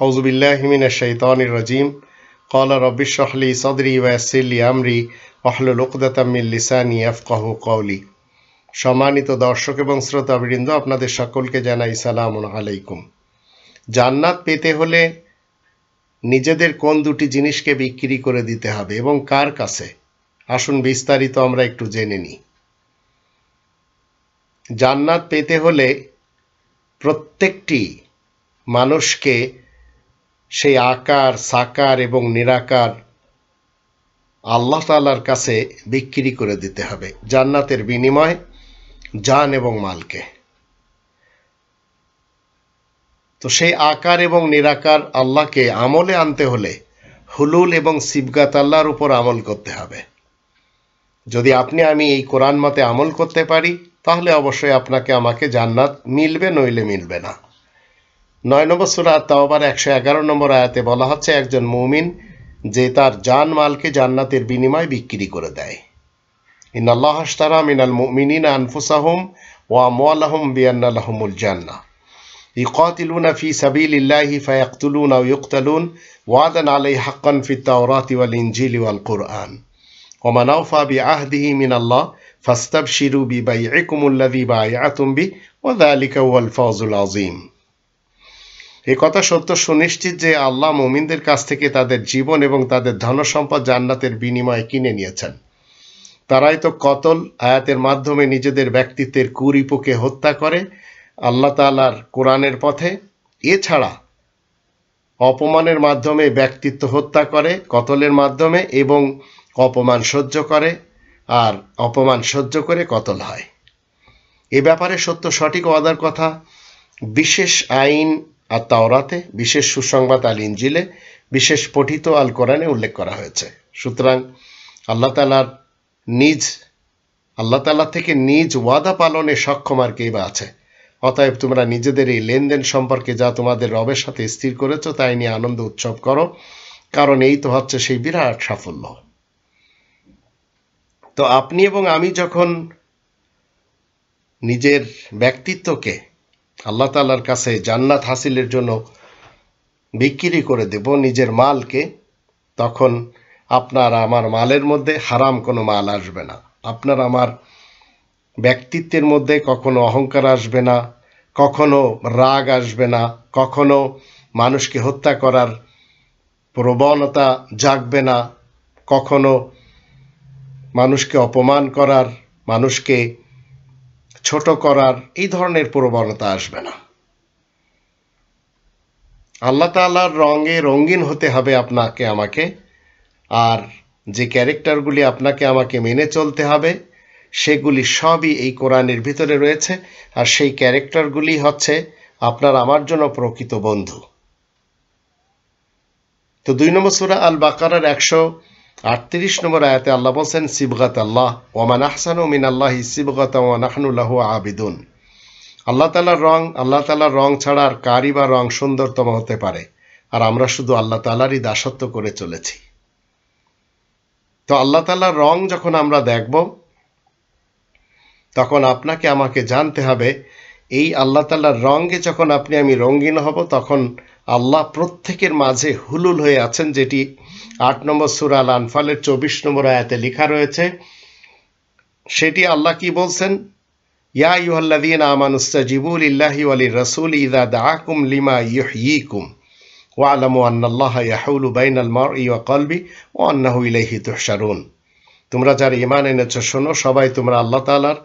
আউজুবিল্লাহমিনাশাইতানির রাজিম। কলা রবিশহলি সদরি ওয়াসিল্লি আমরি অহলুল উকদাতামিল লিসানি আফকাহু কৌলি সম্মানিত দর্শক এবং শ্রোতাবৃন্দ, আপনাদের সকলকে জানাই সালাম আলাইকুম। জান্নাত পেতে হলে নিজেদের কোন দুটি জিনিসকে বিক্রি করে দিতে হবে এবং কার কাছে? আসুন বিস্তারিত আমরা একটু জেনে নিই। জান্নাত পেতে হলে প্রত্যেকটি মানুষকে সেই আকার, সাকার এবং নিরাকার আল্লাহ তালার কাছে বিক্রি করে দিতে হবে জান্নাতের বিনিময় জান এবং মালকে। তো সেই আকার এবং নিরাকার আল্লাহকে আমলে আনতে হলে হুলুল এবং সিবগাত আল্লাহর উপর আমল করতে হবে। যদি আপনি আমি এই কোরআন মতে আমল করতে পারি, তাহলে অবশ্যই আপনাকে আমাকে জান্নাত মিলবে নইলে মিলবে না। নয় নম্বর সুরা তাওবার একশো এগারো নম্বর আয়াতে বলা হচ্ছে একজন মুমিন যে তার জান মালকে জান্নাতের বিনিময় বিক্রি করে দেয় ইন আল্লাহ আশতারা মিনাল মুমিনিন আনফুসাহুম ও আমওয়ালাহুম বিয়ান্নালাহুমুল জান্নাহ يقاتلون في سبيل الله فيقتلون أو يقتلون وعدا عليه حقا في التوراة والإنجيل والقرآن ومن أوفى بعهده من الله فاستبشروا ببيعكم الذي بايعتم به وذلك هو الفوز العظيم এ কথা সত্য সুনিশ্চিত যে আল্লাহ মুমিনদের কাছ থেকে তাদের জীবন এবং তাদের ধনসম্পদ জান্নাতের বিনিময়ে কিনে নিয়েছেন। তারাই তো কতল আয়াতের মাধ্যমে নিজেদের ব্যক্তিত্বের কুরিপুকে হত্যা করে আল্লাহ তালার কোরআনের পথে। এছাড়া অপমানের মাধ্যমে ব্যক্তিত্ব হত্যা করে, কতলের মাধ্যমে এবং অপমান সহ্য করে, আর অপমান সহ্য করে কতল হয়। এ ব্যাপারে সত্য সঠিক ওয়াদার কথা। বিশেষ আইন আর তাওরাতে বিশেষ সুসংবাদ আল ইঞ্জিলে বিশেষ পঠিত আল কোরআনে উল্লেখ করা হয়েছে। সুতরাং আল্লাহ তালার নিজ, আল্লাহ তালা থেকে নিজ ওয়াদা পালনে সক্ষম আর কেই বা আছে। অতএব তোমরা নিজেদের এই লেনদেন সম্পর্কে যা তোমাদের রবের সাথে স্থির করেছ তাই নিয়ে আনন্দ উৎসব করো, কারণ এই তো হচ্ছে সেই বিরাট সাফল্য। তো আপনি এবং আমি যখন নিজের ব্যক্তিত্বকে আল্লাহ তালার কাছে জান্নাত হাসিলের জন্য বিক্রি করে দেব নিজের মালকে, তখন আপনার আমার মালের মধ্যে হারাম কোনো মাল আসবে না। আপনার আমার ব্যক্তিত্বের মধ্যে কখনো অহংকার আসবে না, কখনো রাগ আসবে না, কখনো মানুষকে হত্যা করার প্রবণতা জাগবে না, কখনো মানুষকে অপমান করার, মানুষকে ছোট করার এই ধরনের প্রবণতা আসবে না। আল্লাহ তাল্লাহর রঙে রঙিন হতে হবে আপনাকে, আমাকে। আর যে ক্যারেক্টারগুলি আপনাকে, আমাকে মেনে চলতে হবে, সেগুলি সবই এই কোরআনের ভিতরে রয়েছে। আর সেই ক্যারেক্টারগুলি হচ্ছে আপনার, আমার জন্য প্রকৃত বন্ধু। তো দুই নম্বর সুরা আল বাকারার একশো আটত্রিশ নম্বর আয়াতে আল্লাহ বলছেন, সিবগাত আল্লাহ ওমান আহসান মিন আল্লাহ সিবগাত ওয়ানাহনুল্লাহ আবিদুন। আল্লাহ তালার রং, আল্লাহ তালার রং ছাড়া আর কারই বা রং সুন্দরতম হতে পারে। আর আমরা শুধু আল্লাহ তালারই দাসত্ব করে চলেছি। তো আল্লাহ তালার রং যখন আমরা দেখব, তখন আপনাকে আমাকে জানতে হবে, এই আল্লাহ তাল্লার রঙে যখন আপনি আমি রঙিন হব, তখন আল্লাহ প্রত্যেকের মাঝে হুলুল হয়ে আছেন যেটি আট নম্বর সুরাল আনফালের চব্বিশ নম্বর আয়াতে লেখা রয়েছে, সেটি আল্লাহ কি বলছেন? ইয়া ইউহাল্লাদিন আমানুস্তাজিবুল ইল্লাহি আলী রসুল ইদা দাকুম লিমা ইয়ুম ওয়ালামু আন্নাল্লাহ ইয়াহুলু বাইনাল মার ইয়া কলবি ও আন্নাহু ইলাইহি তুহশারুন। তোমরা যারা ইমান এনেছ, শোনো, সবাই তোমরা আল্লাহ তালার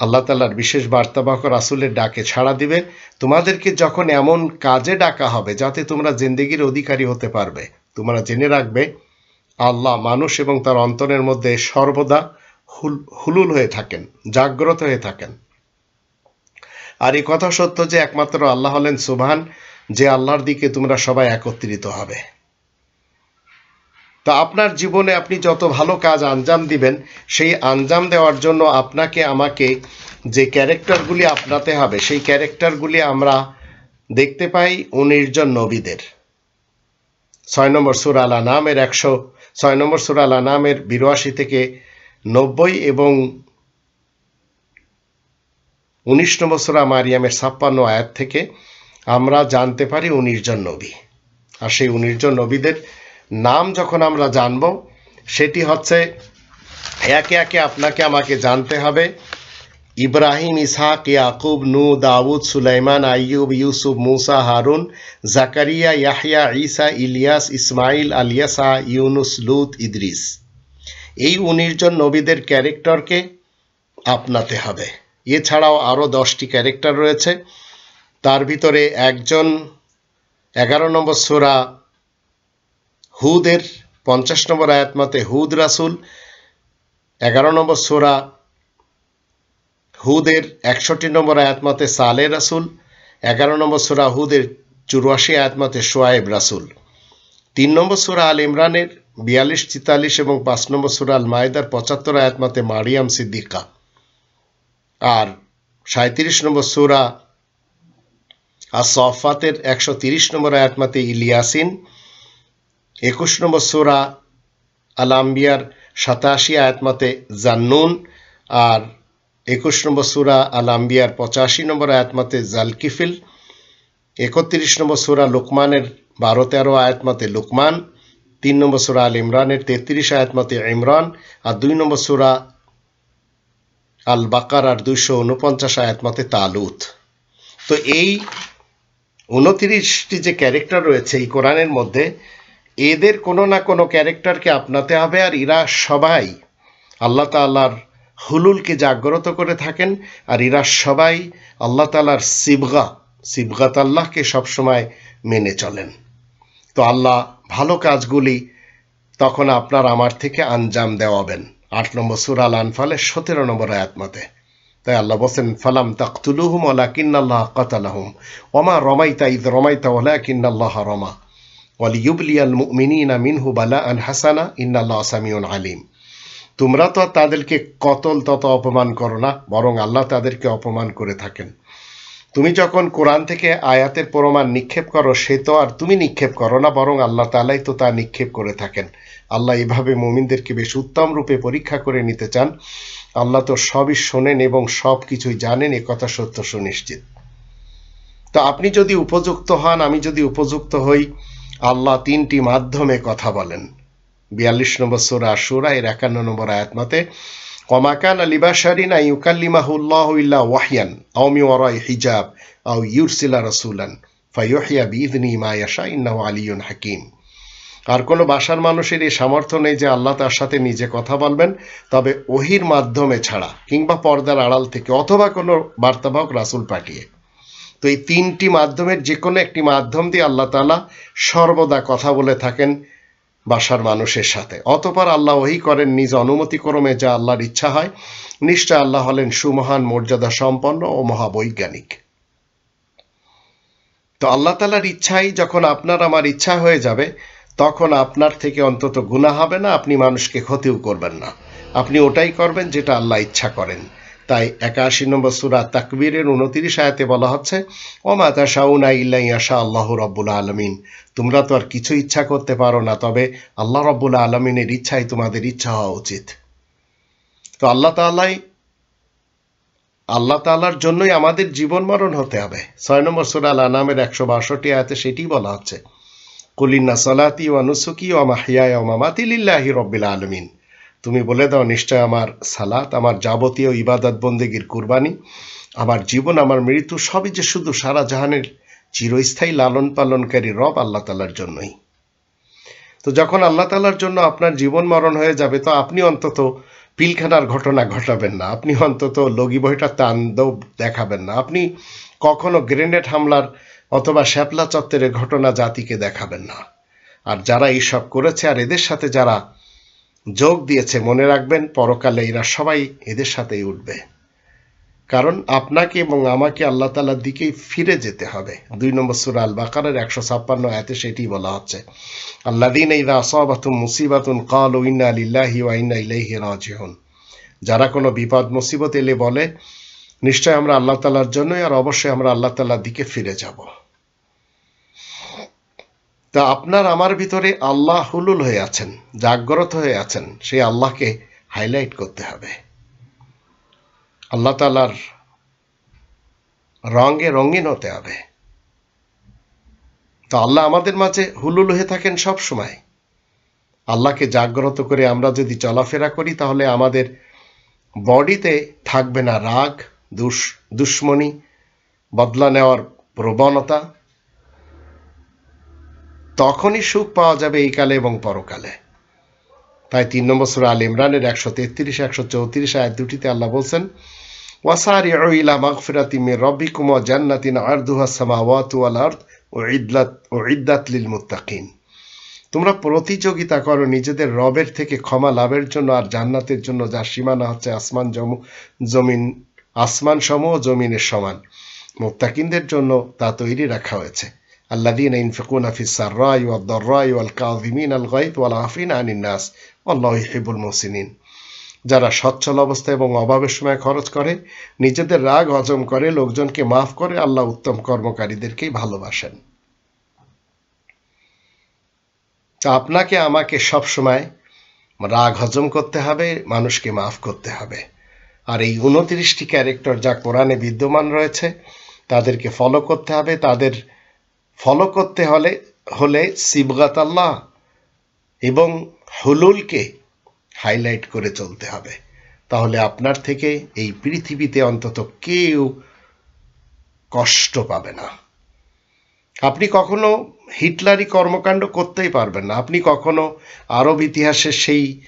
আল্লাহ তাল্লার বিশেষ বার্তাবাহক রাসুলের ডাকে ছাড়া দিবে। তোমাদেরকে যখন এমন কাজে ডাকা হবে যাতে তোমরা জিন্দিগির অধিকারী হতে পারবে। তোমরা জেনে রাখবে, আল্লাহ মানুষ এবং তার অন্তরের মধ্যে সর্বদা হুলুল হয়ে থাকেন, জাগ্রত হয়ে থাকেন। আর এই কথা সত্য যে একমাত্র আল্লাহ হলেন সুবহান, যে আল্লাহর দিকে তোমরা সবাই একত্রিত হবে। তা আপনার জীবনে আপনি যত ভালো কাজ আঞ্জাম দিবেন, সেই আঞ্জাম দেওয়ার জন্য আপনাকে, আমাকে যে ক্যারেক্টারগুলি আপনাতে হবে, সেই ক্যারেক্টারগুলি আমরা দেখতে পাই উনিশ জন নবীদের। ছয় নম্বর সুরালা নামের একশো ছয় নম্বর সুরালা নামের বিরাশি থেকে নব্বই এবং উনিশ নম্বর সুরা মারিয়ামের ছাপ্পান্ন আয়াত থেকে আমরা জানতে পারি উনিশ জন নবী। আর সেই উনিশ জন নবীদের নাম যখন আমরা জানব, সেটি হচ্ছে একে একে আপনাকে আমাকে জানতে হবে ইব্রাহিম, ইসহাক, ইয়াকুব নু দাউদ, সুলাইমান, আইয়ুব, ইউসুফ, মুসা, হারুন, জাকারিয়া, ইয়াহিয়া ইসা ইলিয়াস ইসমাইল আলিয়াসা ইউনুস, লুত, ইদ্রিস। এই উনিশ জন নবীদের ক্যারেক্টারকে আপনাতে হবে। এছাড়াও আরও দশটি ক্যারেক্টার রয়েছে। তার ভিতরে একজন এগারো নম্বর সোরা হুদের পঞ্চাশ নম্বর আয়াত মতে হুদ রাসুল, এগারো নম্বর সোরা হুদের একষট্টি নম্বর আয়াত মতে সালে রাসুল, এগারো নম্বর সোরা হুদের চুরাশি আয়াত মতে সোয়াইব রাসুল। তিন নম্বর সুরা আল ইমরানের বিয়াল্লিশ তেতাল্লিশ এবং পাঁচ নম্বর সুরা আল মায়েদার পঁচাত্তর আয়াত মতে মারিয়াম সিদ্দিকা। আর সাঁত্রিশ নম্বর সুরা আর সফাতের একশো তিরিশ নম্বর আয়াতমাতে ইলিয়াসিন। একুশ নম্বর সুরা আল আম্বিয়ার সাতাশি আয়াতমাতে জান্নুন। আর একুশ নম্বর সুরা আল আম্বিয়ার পঁচাশি নম্বর আয়াত মতে জালকিফিল, একত্রিশ নম্বর সুরা লুকমানের বারো তেরো আয়াত মতে লুকমান, তিন নম্বর সুরা আল ইমরানের তেত্রিশ আয়াত মতে ইমরান, আর দুই নম্বর সুরা আল বাকার আর দুইশো উনপঞ্চাশ আয়াত মতে তালুত। তো এই উনতিরিশটি যে ক্যারেক্টার রয়েছে এই কোরআনের মধ্যে, এদের কোনো না কোনো ক্যারেক্টারকে আপনাতে হবে আর এরা সবাই আল্লাহ তাল্লাহর হুলুলকে জাগ্রত করে থাকেন আর এরা সবাই আল্লাহ তালার সিবগা, সিবগাত আল্লাহকে সবসময় মেনে চলেন। তো আল্লাহ ভালো কাজগুলি তখন আপনার আমার থেকে আঞ্জাম দেওয়াবেন। আট নম্বর সুরাল আনফালের সতেরো নম্বর আয়াত মতে। তাই আল্লাহ বলছেন, ফালাম তাকতুলুহুম ওলা কিন্নাল্লাহ কাতালাহুম ওমা রমাইতা ইদ রমাইতা ওলা কিন্নাল্লাহ রমা ওয়ালিউবলিয়াল মুমিনিনা মিনহু বালা আন হাসানা ইন্নাল্লাহ সামিউন আলিম। তোমরা তো তাদেরকে কতল তত অপমান করো না, বরং আল্লাহ তাদেরকে অপমান করে থাকেন। তুমি যখন কোরআন থেকে আয়াতের প্রমাণ নিক্ষেপ করো, সে তো আর তুমি নিক্ষেপ করো না, বরং আল্লাহ তালাই তো তা নিক্ষেপ করে থাকেন। আল্লাহ এভাবে মুমিনদেরকে বেশ উত্তম রূপে পরীক্ষা করে নিতে চান। আল্লাহ তো সবই শোনেন এবং সব কিছুই জানেন, এ কথা সত্য সুনিশ্চিত। তো আপনি যদি উপযুক্ত হন, আমি যদি উপযুক্ত হই, আল্লাহ তিনটি মাধ্যমে কথা বলেন। বিয়াল্লিশ নম্বর সোরা সুরা এর একান্ন নম্বর আয়াত মতে কমাকান আলিবাসারিন আই ইউকাল্লিমাহুল্লাহ ইল্লা ওয়াহিয়ান আওমি ওয়ারাই হিজাব, আও ইউরসিলা রসুলান ফাইহিয়া বিদনি মায়াশা ইন্নাহু আলিউন হাকিম। আর কোনো বাসার মানুষের এই সামর্থ্য নেই যে আল্লাহ তার সাথে নিজে কথা বলবেন, তবে ওহির মাধ্যমে ছাড়া, কিংবা পর্দার আড়াল থেকে, অথবা কোনো বার্তাবাহক রাসুল পাঠিয়ে। তো এই তিনটি মাধ্যমের যে কোনো একটি মাধ্যম দিয়ে আল্লাহ তালা সর্বদা কথা বলে থাকেন বাসার মানুষের সাথে। অতপর আল্লাহ ওহি করেন, নিজ অনুমতি ক্রমে যা আল্লাহর ইচ্ছা হয়, নিশ্চয় আল্লাহ হলেন সুমহান, মর্যাদা সম্পন্ন ও মহাবৈজ্ঞানিক। তো আল্লাহ তালার ইচ্ছাই যখন আপনার আমার ইচ্ছা হয়ে যাবে, তখন আপনার থেকে অন্তত গুণা হবে না, আপনি মানুষকে ক্ষতিও করবেন না। আপনি ওটাই করবেন যেটা আল্লাহ ইচ্ছা করেন। তাই একাশি নম্বর সুরা তাকবীরের উনতিরিশ আয়াতে বলা হচ্ছে ও মাতা শাউনা ইল্লাই আশা আল্লাহ রব্বুল আলমিন। তোমরা তো আর কিছু ইচ্ছা করতে পারো না, তবে আল্লাহ রব্বুল আলমিনের ইচ্ছাই তোমাদের ইচ্ছা হওয়া উচিত। তো আল্লাহ তাল্লাই আল্লাহ তাল্লার জন্যই আমাদের জীবন মরণ হতে হবে। ছয় নম্বর সুরা আল আনামের একশো বাষট্টি আয়াতে সেটি বলা হচ্ছে কুলিন্না সলাতি ওয়া নুসুকি ওয়া মাহিয়া ওয়া মামাতি লিল্লাহি রব্বিল আলমিন। তুমি বলে দাও নিশ্চয় আমার সালাত, আমার যাবতীয় ইবাদত বন্দেগীর কুরবানি, আমার জীবন, আমার মৃত্যু, সবই যে শুধু সারা জাহানের চিরস্থায়ী লালন পালনকারী রব আল্লাহ তালার জন্যই। তো যখন আল্লাহ তালার জন্য আপনার জীবন মরণ হয়ে যাবে, তো আপনি অন্তত পিলখানার ঘটনা ঘটাবেন না, আপনি অন্তত লগি বইটা তাণ্ডব দেখাবেন না, আপনি কখনো গ্রেনেড হামলার অথবা শ্যাপলা চত্বরের ঘটনা জাতিকে দেখাবেন না। আর যারা এইসব করেছে, আর এদের সাথে যারা যোগ দিয়েছে, মনে রাখবেন, পরকালে এরা সবাই এদের সাথেই উঠবে। কারণ আপনাকে এবং আমাকে আল্লাহ তালার দিকেই ফিরে যেতে হবে। দুই নম্বর সুরা আল বাকারের একশো ছাপ্পান্ন আয়াতে সেটি বলা হচ্ছে আল্লাহ দিন ইদা আসাবাতুন মুসিবাতুন কাল ইন্না আলিল্লাহি ওয়া ইন্না ইলাইহি রাজিউন। যারা কোনো বিপদ, মুসিবত এলে বলে, নিশ্চয় আমরা আল্লাহ তালার জন্যই আর অবশ্যই আমরা আল্লাহ তালার দিকে ফিরে যাব। তা আপনার আমার ভিতরে আল্লাহ হুলুল হয়ে আছেন, জাগ্রত হয়ে আছেন সেই আল্লাহকে হাইলাইট করতে হবে। আল্লাহ তালার রঙে রঙিন হতে হবে। তো আল্লাহ আমাদের মাঝে হুলুল হয়ে থাকেন সব সময়। আল্লাহকে জাগ্রত করে আমরা যদি চলাফেরা করি, তাহলে আমাদের বডিতে থাকবে না রাগ, দুষ দুশ্মনী, বদলা নেওয়ার প্রবণতা তখনই সুখ পাওয়া যাবে এই কালে এবং পরকালে। তাই তিন নম্বর সুরা আল ইমরানের একশো তেত্রিশ, একশো চৌত্রিশ আয়াত দুটিতে আল্লাহ বলছেন, ওয়াসারিউ ইলা মাগফিরাতি মির রাব্বিকুম ওয়া জান্নাতিন আরদুহা সামাওয়াতু ওয়াল আরদ উইদ্দাত উইদ্দাত লিল মুত্তাকিন। তোমরা প্রতিযোগিতা করো নিজেদের রবের থেকে ক্ষমা লাভের জন্য আর জান্নাতের জন্য, যার সীমানা হচ্ছে আসমান জম, জমিন আসমান সম ও জমিনের সমান। মুত্তাকিনদের জন্য তা তৈরি রাখা হয়েছে। الذين ينفقون في السراء والضراء والكاظمين الغيظ والعافين عن الناس والله يحب المحسنين যারা সচ্ছল অবস্থা এবং অভাবের সময় খরচ করে নিজেদের রাগ হজম করে লোকজনকে মাফ করে আল্লাহ উত্তম কর্মকারীদেরকেই ভালোবাসেন তা আপনাকে আমাকে সব সময় রাগ হজম করতে হবে মানুষকে মাফ করতে হবে আর এই উনত্রিশটি ক্যারেক্টার যা কোরআনে বিদ্যমান রয়েছে তাদেরকে ফলো করতে হবে তাদের ফলো করতে হলে হলে সিবগাত আল্লাহ এবং হুলুলকে হাইলাইট করে চলতে হবে। তাহলে আপনার থেকে এই পৃথিবীতে অন্তত কেউ কষ্ট পাবে না। আপনি কখনো হিটলারি কর্মকাণ্ড করতেই পারবেন না। আপনি কখনো আরব ইতিহাসের সেই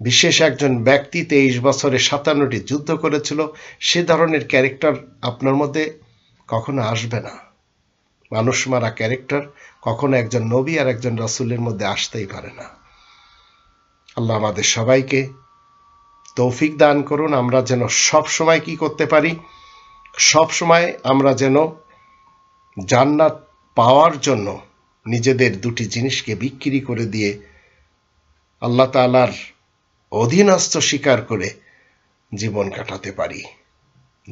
বিশেষ একজন ব্যক্তি তেইশ বছরে সাতান্নটি যুদ্ধ করেছিল, সে ধরনের ক্যারেক্টার আপনার মধ্যে কখনো আসবে না। মানুষ মারা ক্যারেক্টার কখনো একজন নবী আর একজন রাসুলের মধ্যে আসতেই পারে না। আল্লাহ আমাদের সবাইকে তৌফিক দান করুন, আমরা যেন সব সময় কি করতে পারি? সব সময় আমরা যেন জান্নাত পাওয়ার জন্য নিজেদের দুটি জিনিসকে বিক্রি করে দিয়ে আল্লাহ তালার অধীনস্থ স্বীকার করে জীবন কাটাতে পারি।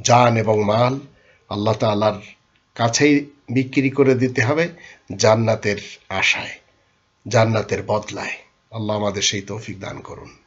জান এবং মাল আল্লাহ তালার কাছেই বিক্রি করে দিতে হবে জান্নাতের আশায়, জান্নাতের বদলায়। আল্লাহ আমাদের সেই তৌফিক দান করুন।